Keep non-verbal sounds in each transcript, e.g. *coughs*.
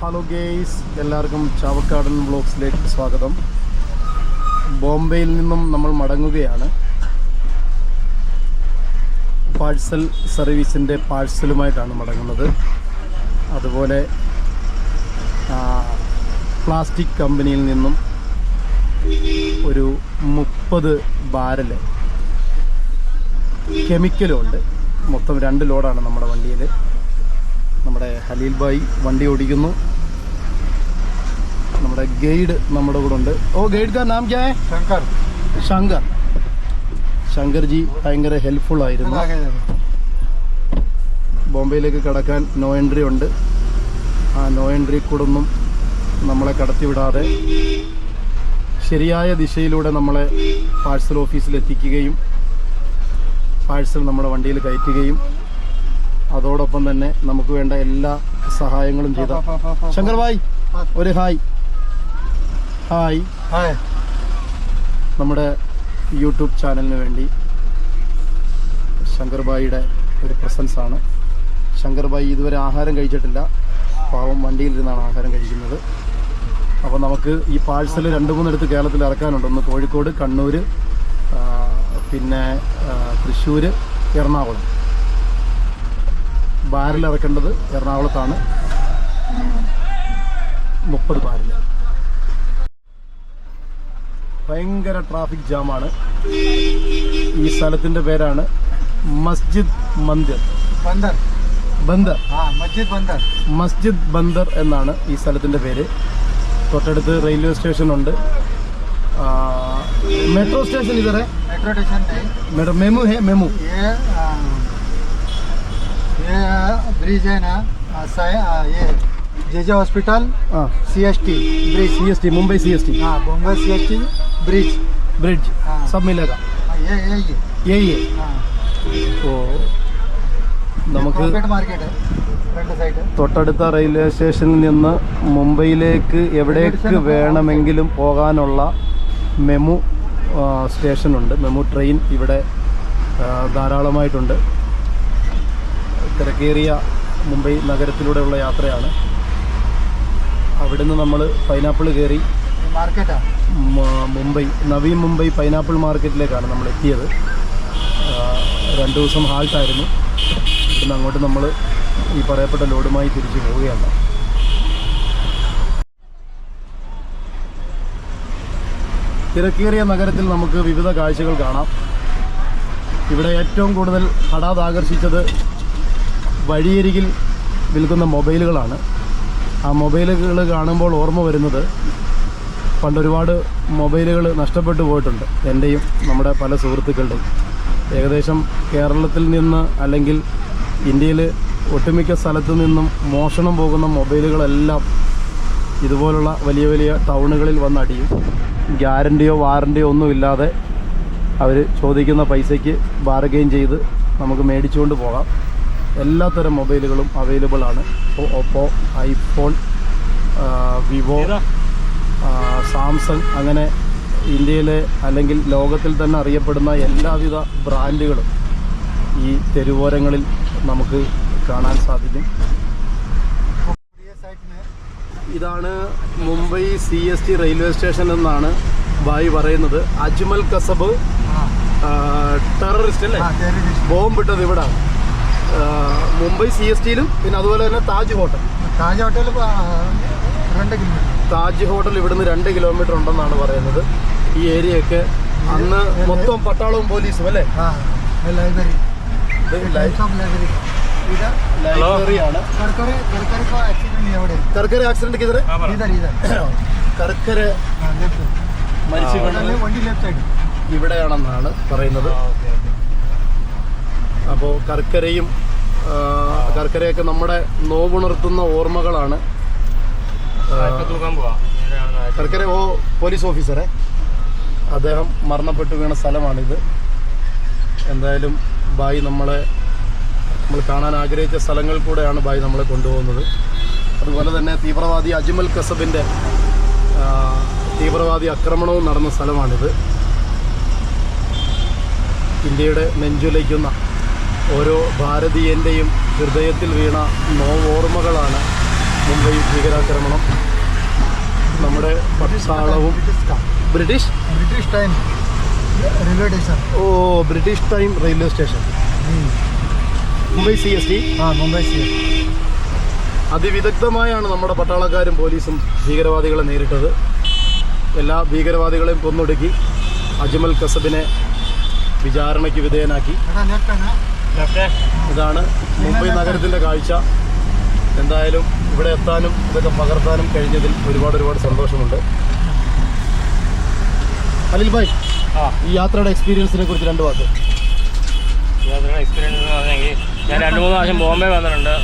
Hello guys എല്ലാവർക്കും ചാവക്കാടൻ വ്ളോഗ്സിലേക്ക് സ്വാഗതം. ബോംബെയിൽ നിന്നും നമ്മൾ മടങ്ങുകയാണ്. പാഴ്സൽ സർവീസിന്റെ പാഴ്സലുമായിട്ടാണ് മടങ്ങുന്നത്. അതുപോലെ പ്ലാസ്റ്റിക് കമ്പനിയിൽ നിന്നും ഒരു മുപ്പത് ബാരൽ കെമിക്കലും ഉണ്ട്. മൊത്തം രണ്ട് ലോഡാണ് നമ്മുടെ വണ്ടിയിൽ നമ്മുടെ ഹലീൽ ബായി വണ്ടി ഓടിക്കുന്നു. നമ്മുടെ ഗൈഡ് നമ്മുടെ കൂടെ ഉണ്ട്. ഓ ഗൈഡ് കാ നാം ക്യാ? ശങ്കർ. ശങ്കർ. ശങ്കർജി ഭയങ്കര ഹെൽപ്ഫുൾ ആയിരുന്നു. ബോംബെയിലേക്ക് കടക്കാൻ നോ എൻട്രി ഉണ്ട്. ആ നോ എൻട്രി കൂടൊന്നും നമ്മളെ കടത്തിവിടാതെ ശരിയായ ദിശയിലൂടെ നമ്മളെ പാഴ്സൽ ഓഫീസിൽ എത്തിക്കുകയും പാഴ്സൽ നമ്മുടെ വണ്ടിയിൽ കയറ്റുകയും അതോടൊപ്പം തന്നെ നമുക്ക് വേണ്ട എല്ലാ സഹായങ്ങളും ചെയ്ത ശങ്കർ ഭായ് ഒരു ഹായ്. ഹായ്. ഹായ്. നമ്മുടെ യൂട്യൂബ് ചാനലിന് വേണ്ടി ശങ്കർബായിയുടെ ഒരു പ്രസൻസ് ആണ്. ശങ്കർബായി ഇതുവരെ ആഹാരം കഴിച്ചിട്ടില്ല. പാവം വണ്ടിയിലിരുന്നാണ് ആഹാരം കഴിക്കുന്നത്. അപ്പോൾ നമുക്ക് ഈ പാഴ്സൽ രണ്ട് മൂന്നിടത്ത് കേരളത്തിൽ ഇറക്കാനുണ്ട്. ഒന്ന് കോഴിക്കോട് കണ്ണൂർ പിന്നെ തൃശ്ശൂർ എറണാകുളം. ബാരൽ ഇറക്കേണ്ടത് എറണാകുളത്താണ്. മുപ്പത് ബാരൽ. ഭയങ്കര ട്രാഫിക് ജാമാണ്. ഈ സ്ഥലത്തിന്റെ പേരാണ് മസ്ജിദ് മന്ദിർ. ബന്ദർ. ബന്ദർ. മസ്ജിദ് ബന്ദർ. മസ്ജിദ് ബന്ദർ എന്നാണ് ഈ സ്ഥലത്തിന്റെ പേര്. തൊട്ടടുത്ത് റെയിൽവേ സ്റ്റേഷനുണ്ട് മെട്രോ സ്റ്റേഷൻ ഇതരെ മെട്രോ സ്റ്റേഷൻ മെമു ഹേ മെമു. ब्रिज है ना आ, साय- आ, ये जेजे हॉस्पिटल ആ C S T bridge C S T Mumbai C S T हाँ Bombay C S T bridge bridge हाँ സബ് മിലേഗ हाँ, ये ये ये ഏ എ हाँ ഓ നമുക്ക് प्रॉफिट मार्केट है फ्रंट साइड है തൊട്ടടുത്ത റെയിൽവേ സ്റ്റേഷനിൽ നിന്ന് മുംബൈയിലേക്ക് എവിടേക്ക് വേണമെങ്കിലും പോകാനുള്ള മെമു ആ, സ്റ്റേഷനുണ്ട് മെമു ട്രെയിൻ ഇവിടെ ആ, ധാരാളമായിട്ടുണ്ട് തിരക്കേറിയ മുംബൈ നഗരത്തിലൂടെയുള്ള യാത്രയാണ്. അവിടുന്ന് നമ്മൾ പൈനാപ്പിൾ കയറി മുംബൈ നവീ മുംബൈ പൈനാപ്പിൾ മാർക്കറ്റിലേക്കാണ് നമ്മൾ എത്തിയത്. രണ്ട് ദിവസം ഹാൾട്ടായിരുന്നു. ഇവിടുന്ന് അങ്ങോട്ട് നമ്മൾ ഈ പറയപ്പെട്ട ലോഡുമായി തിരിച്ചു പോവുകയാണ്. തിരക്കേറിയ നഗരത്തിൽ നമുക്ക് വിവിധ കാഴ്ചകൾ കാണാം. ഇവിടെ ഏറ്റവും കൂടുതൽ ഹടാത് ആകർഷിച്ചത് വഴിയരികിൽ വിൽക്കുന്ന മൊബൈലുകളാണ്. ആ മൊബൈലുകൾ കാണുമ്പോൾ ഓർമ്മ വരുന്നത് പണ്ടൊരുപാട് മൊബൈലുകൾ നഷ്ടപ്പെട്ടു പോയിട്ടുണ്ട്. എന്റെയും നമ്മുടെ പല സുഹൃത്തുക്കളുടെയും. ഏകദേശം കേരളത്തിൽ നിന്ന് അല്ലെങ്കിൽ ഇന്ത്യയിൽ ഒട്ടുമിക്ക സ്ഥലത്തു നിന്നും മോഷണം പോകുന്ന മൊബൈലുകളെല്ലാം ഇതുപോലുള്ള വലിയ വലിയ ടൗണുകളിൽ വന്നടിയും ഗ്യാരണ്ടിയോ വാറണ്ടിയോ ഒന്നുമില്ലാതെ അവർ ചോദിക്കുന്ന പൈസയ്ക്ക് ബാർഗെയിൻ ചെയ്ത് നമുക്ക് മേടിച്ചുകൊണ്ട് പോകാം. എല്ലാത്തരം മൊബൈലുകളും അവൈലബിൾ ആണ്. ഇപ്പോൾ ഓപ്പോ ഐഫോൺ വിവോ സാംസങ് അങ്ങനെ ഇന്ത്യയിലെ അല്ലെങ്കിൽ ലോകത്തിൽ തന്നെ അറിയപ്പെടുന്ന എല്ലാവിധ ബ്രാൻഡുകളും ഈ തെരുവോരങ്ങളിൽ നമുക്ക് കാണാൻ സാധിക്കും. ഇതാണ് Mumbai C S T railway station എന്നാണ് ബായി പറയുന്നത്. അജ്മൽ കസബ് ടെററിസ്റ്റ് അല്ലേ? ബോംബിട്ടത് ഇവിടെ മുംബൈ സി എസ് ടിയിലും പിന്നെ അതുപോലെ തന്നെ താജ് ഹോട്ടൽ. താജ് ഹോട്ടൽ രണ്ട് കിലോമീറ്റർ. താജ് ഹോട്ടൽ ഇവിടുന്ന് രണ്ട് കിലോമീറ്റർ ഉണ്ടെന്നാണ് പറയുന്നത്. ഈ ഏരിയയൊക്കെ അന്ന് മൊത്തം പട്ടാളവും പോലീസും അല്ലേ? കർക്കര ആക്സിഡന്റ് കിതറെ കർക്കര മരിച്ചു ഇവിടെയാണെന്നാണ് പറയുന്നത്. അപ്പോൾ കർക്കരയും കർക്കരയൊക്കെ നമ്മുടെ നോവുണർത്തുന്ന ഓർമ്മകളാണ്. കർക്കര ഓ പോലീസ് ഓഫീസറെ. അദ്ദേഹം മരണപ്പെട്ടു വീണ സ്ഥലമാണിത്. എന്തായാലും ബായി നമ്മളെ നമ്മൾ കാണാൻ ആഗ്രഹിച്ച സ്ഥലങ്ങൾ കൂടെയാണ് ബായി നമ്മളെ കൊണ്ടുപോകുന്നത്. അതുപോലെ തന്നെ തീവ്രവാദി അജ്മൽ കസബിന്റെ തീവ്രവാദി ആക്രമണവും നടന്ന സ്ഥലമാണിത്. ഇന്ത്യയുടെ നെഞ്ചുലയ്ക്കുന്ന ഓരോ ഭാരതീയന്റെയും ഹൃദയത്തിൽ വീണ നോവോർമ്മകളാണ് മുംബൈ ഭീകരാക്രമണം. നമ്മുടെ പട്ടാളവും British? British time railway station. Oh British time railway station. Mumbai C S T? ആ മുംബൈ സി എസ് അതിവിദഗ്ധമായാണ് നമ്മുടെ പട്ടാളക്കാരും പോലീസും ഭീകരവാദികളെ നേരിട്ടത്. എല്ലാ ഭീകരവാദികളെയും കൊന്നൊടുക്കി അജ്മൽ കസബിനെ വിചാരണയ്ക്ക് വിധേയനാക്കി. ഇതാണ് മുംബൈ നഗരത്തിന്റെ കാഴ്ച. എന്തായാലും ഇവിടെ എത്താനും ഇതൊക്കെ പകർത്താനും കഴിഞ്ഞതിൽ ഒരുപാട് ഒരുപാട് സന്തോഷമുണ്ട്. അനിൽ ഭായ് ആ. ഈ യാത്രയുടെ എക്സ്പീരിയൻസിനെ കുറിച്ച് രണ്ട് വാക്ക്. യാത്രയുടെ എക്സ്പീരിയൻസ് എന്ന് പറഞ്ഞെങ്കിൽ ഞാൻ രണ്ട് മൂന്ന് പ്രാവശ്യം ബോംബെ വന്നിട്ടുണ്ട്.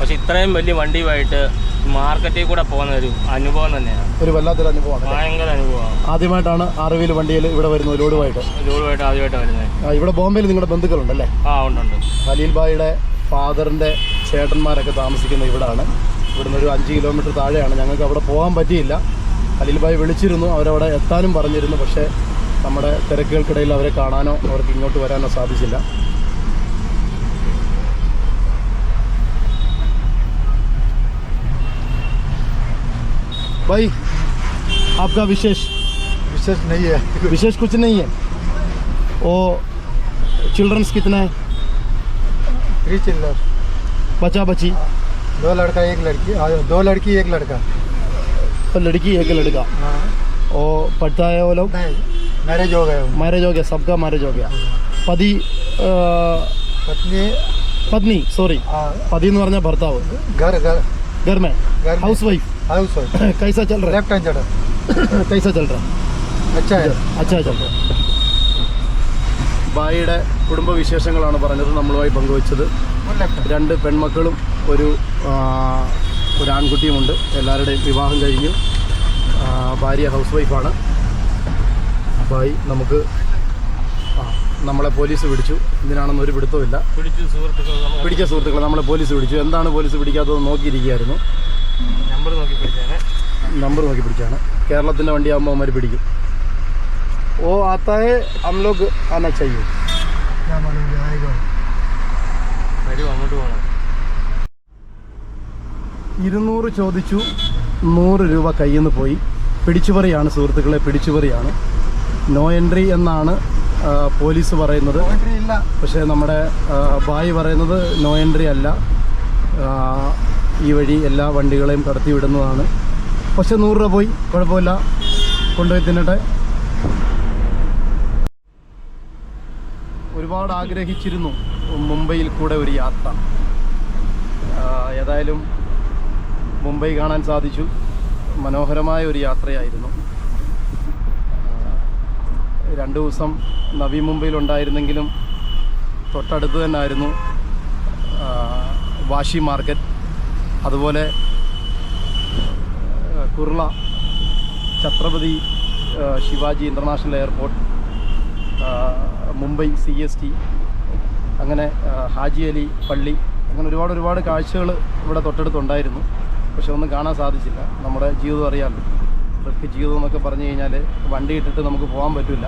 പക്ഷെ ഇത്രയും വലിയ വണ്ടിയുമായിട്ട് മാർക്കറ്റിൽ കൂടെ പോകുന്ന ഒരു അനുഭവം തന്നെയാണ്. ഒരു വല്ലാത്തൊരു അനുഭവമാണ്? ഭയങ്കര അനുഭവമാണ്. ആദ്യമായിട്ടാണ് അറിവിൽ വീൽ വണ്ടിയിൽ ഇവിടെ വരുന്നത് ലോഡുമായിട്ട്. ലോഡുമായിട്ട് ആദ്യമായിട്ട് വരുന്നത്. ആ, ഇവിടെ ബോംബെയിൽ നിങ്ങളുടെ ബന്ധുക്കളുണ്ടല്ലേ? ആ ഉണ്ട് ഖലീൽ ബായിയുടെ ഫാദറിന്റെ ചേട്ടന്മാരൊക്കെ താമസിക്കുന്ന ഇവിടാണ്. ഇവിടുന്ന് ഒരു അഞ്ച് കിലോമീറ്റർ താഴെയാണ്. ഞങ്ങൾക്ക് അവിടെ പോകാൻ പറ്റിയില്ല. ഖലീൽ ബായി വിളിച്ചിരുന്നു അവരവിടെ എത്താനും പറഞ്ഞിരുന്നു. പക്ഷേ നമ്മുടെ തിരക്കുകൾക്കിടയിൽ അവരെ കാണാനോ അവർക്ക് ഇങ്ങോട്ട് വരാനോ സാധിച്ചില്ല. भाई आपका विशेष विशेष नहीं है विशेष कुछ नहीं है वो चिल्ड्रंस कितना है थ्री चिल्लर बचा बची दो लड़का एक लड़की आ, दो लड़की एक लड़का तो लड़की एक लड़का हाँ और पढ़ता है वो लोग नहीं मैरिज हो गया मैरिज हो गया सबका मैरिज हो गया പതി ആ, पत्नी പത്നി സോറി आ, പതി എന്ന് പറഞ്ഞാൽ ഭർത്താവ് घर घर घर में घर में हाउस वाइफ हाउस वाइफ कैसा चल रहा लेफ्ट हैंड चढ़ा है *coughs* कैसा चल रहा अच्छा है है अच्छा चल रहा है ബായിയുടെ കുടുംബവിശേഷങ്ങളാണ് പറഞ്ഞത് നമ്മളുമായി പങ്കുവച്ചത് वो लेफ्ट हैंड രണ്ട് പെൺമക്കളും ഒരു ആ, ഒരു ആൺകുട്ടിയുമുണ്ട് എല്ലാവരുടെയും വിവാഹം കഴിഞ്ഞു ആ, ഭാര്യ ഹൗസ് വൈഫാണ് ബായി നമുക്ക് ആ, നമ്മളെ പോലീസ് പിടിച്ചു. എന്തിനാണെന്ന് ഒരു പിടുത്തമില്ല പിടിച്ച സുഹൃത്തുക്കൾ നമ്മളെ പോലീസ് പിടിച്ചു. എന്താണ് പോലീസ് പിടിക്കാത്തത് നോക്കിയിരിക്കുകയായിരുന്നു. നമ്പർ നോക്കി പിടിച്ചാണ് നമ്പർ നോക്കി പിടിച്ചാണ് കേരളത്തിന്റെ വണ്ടിയാകുമ്പോൾ അവന്മാർ പിടിക്കും. ഓ ആത്തായ അംലോക്ക് ആന ചെയ്യൂ ഇരുന്നൂറ് ചോദിച്ചു. നൂറ് രൂപ കയ്യിൽ നിന്ന് പോയി. പിടിച്ചുപറിയാണ് സുഹൃത്തുക്കളെ പിടിച്ചുപറിയാണ്. നോ എൻട്രി എന്നാണ് പോലീസ് പറയുന്നത്. പക്ഷേ നമ്മുടെ ബായി പറയുന്നത് നോ എൻട്രി അല്ല. ഈ വഴി എല്ലാ വണ്ടികളെയും കടത്തിവിടുന്നതാണ്. പക്ഷേ നൂറ് രൂപ പോയി. കുഴപ്പമില്ല. കൊണ്ടുപോയി തിന്നട്ടെ. ഒരുപാട് ആഗ്രഹിച്ചിരുന്നു മുംബൈയിൽ കൂടെ ഒരു യാത്ര. ഏതായാലും മുംബൈ കാണാൻ സാധിച്ചു. മനോഹരമായ ഒരു യാത്രയായിരുന്നു. രണ്ട് ദിവസം നവി മുംബൈയിലുണ്ടായിരുന്നെങ്കിലും തൊട്ടടുത്ത് തന്നെ ആയിരുന്നു വാഷി മാർക്കറ്റ്. അതുപോലെ Kurla Chhatrapati Shivaji international airport Mumbai C S T അങ്ങനെ ഹാജി അലി പള്ളി അങ്ങനെ ഒരുപാട് ഒരുപാട് കാഴ്ചകൾ ഇവിടെ തൊട്ടടുത്തുണ്ടായിരുന്നു. പക്ഷെ ഒന്നും കാണാൻ സാധിച്ചില്ല. നമ്മുടെ ജീവിതം അറിയാമല്ലോ. ട്രിപ്പ് ചെയ്തു എന്നൊക്കെ പറഞ്ഞു കഴിഞ്ഞാൽ വണ്ടി ഇട്ടിട്ട് നമുക്ക് പോകാൻ പറ്റില്ല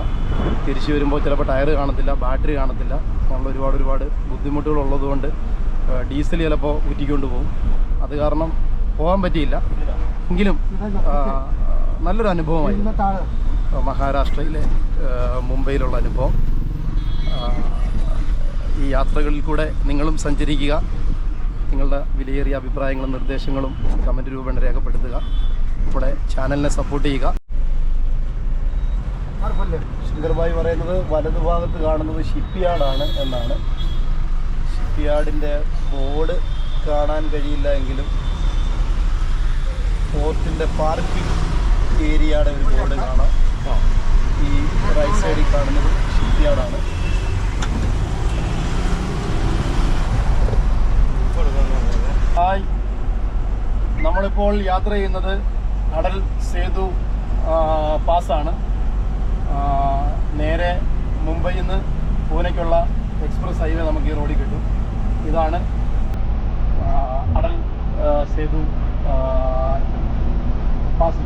തിരിച്ചു വരുമ്പോൾ ചിലപ്പോൾ ടയർ കാണത്തില്ല ബാറ്ററി കാണത്തില്ല. അങ്ങനെയുള്ള ഒരുപാട് ഒരുപാട് ബുദ്ധിമുട്ടുകളുള്ളതുകൊണ്ട് ഡീസൽ ചിലപ്പോൾ ഊറ്റിക്കൊണ്ട് പോകും. അത് കാരണം പോകാൻ പറ്റിയില്ല. എങ്കിലും നല്ലൊരു അനുഭവമായി. മഹാരാഷ്ട്രയിലെ മുംബൈയിലുള്ള അനുഭവം. ഈ യാത്രകളിൽ കൂടെ നിങ്ങളും സഞ്ചരിക്കുക. നിങ്ങളുടെ വിലയേറിയ അഭിപ്രായങ്ങളും നിർദ്ദേശങ്ങളും കമന്റ് രൂപേണ രേഖപ്പെടുത്തുക. നമ്മുടെ ചാനലിനെ സപ്പോർട്ട് ചെയ്യുക. ശങ്കർഭായ് പറയുന്നത് വലതുഭാഗത്ത് കാണുന്നത് ഷിപ്പ്യാർഡാണ് എന്നാണ്. ഷിപ്പ്യാർഡിന്റെ ബോർഡ് കാണാൻ കഴിയില്ല എങ്കിലും പോർട്ടിന്റെ പാർക്കിംഗ് ഏരിയയുടെ ഒരു ബോർഡ് കാണാം. ഈ റൈറ്റ് സൈഡിൽ കാണുന്നത് ഷിപ്പ്യാർഡാണ്. ഹായ്. നമ്മളിപ്പോൾ യാത്ര ചെയ്യുന്നത് അടൽ സേതു പാസ്സാണ്. നേരെ മുംബൈയിൽ നിന്ന് പൂനെക്കുള്ള എക്സ്പ്രസ് ഹൈവേ നമുക്ക് ഈ റോഡിൽ കിട്ടും. ഇതാണ് അടൽ സേതു പാസ്.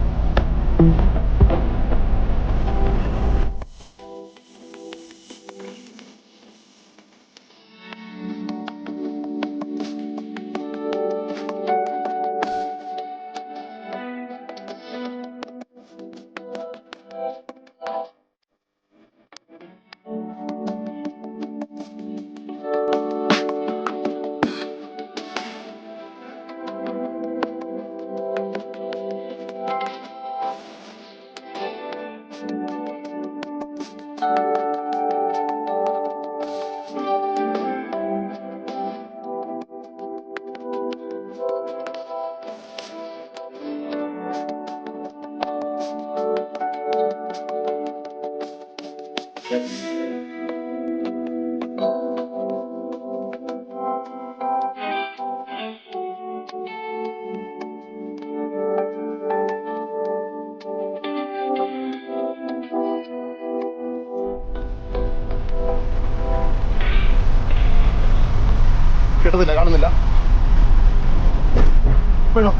കിട്ടത്തില്ല കാണുന്നില്ല. ഇപ്പോഴോ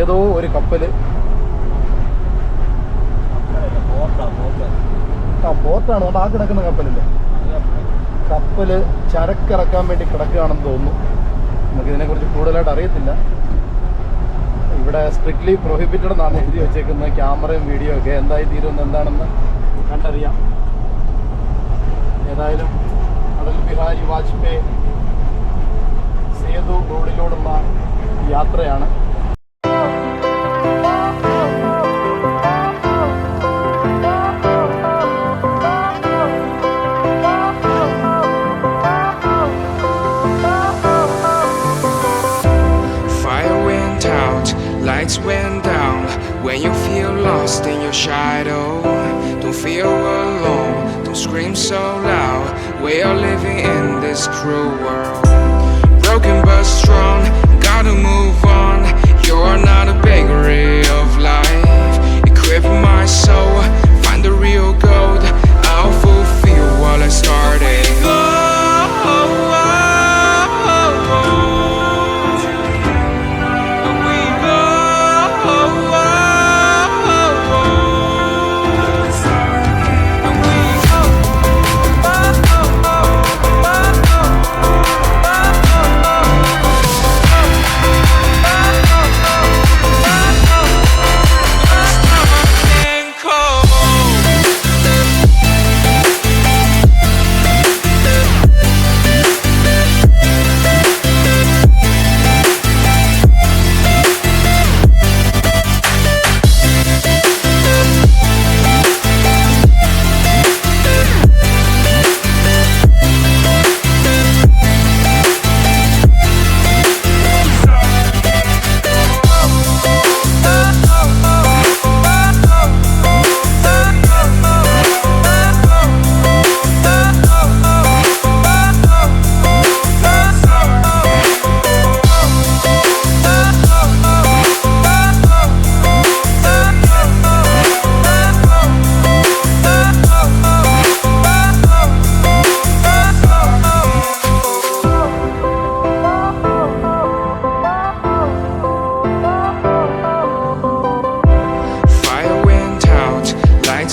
ഏതോ ഒരു കപ്പൽ. ആ പോത്താണ് അതുകൊണ്ട് ആ കിടക്കുന്ന കപ്പലില്ലേ? കപ്പൽ ചരക്കിറക്കാൻ വേണ്ടി കിടക്കുകയാണെന്ന് തോന്നുന്നു. നമുക്കിതിനെക്കുറിച്ച് കൂടുതലായിട്ട് അറിയത്തില്ല. ഇവിടെ സ്ട്രിക്ട്ലി പ്രൊഹിബിറ്റഡ് എന്നാണ് എഴുതി വെച്ചേക്കുന്നത്. ക്യാമറയും വീഡിയോ ഒക്കെ എന്തായി തീരുമെന്ന് എന്താണെന്ന് കണ്ടറിയാം. ഏതായാലും അടൽ ബിഹാരി വാജ്പേയി സേതു റോഡിലൂടുള്ള യാത്രയാണ്.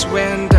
when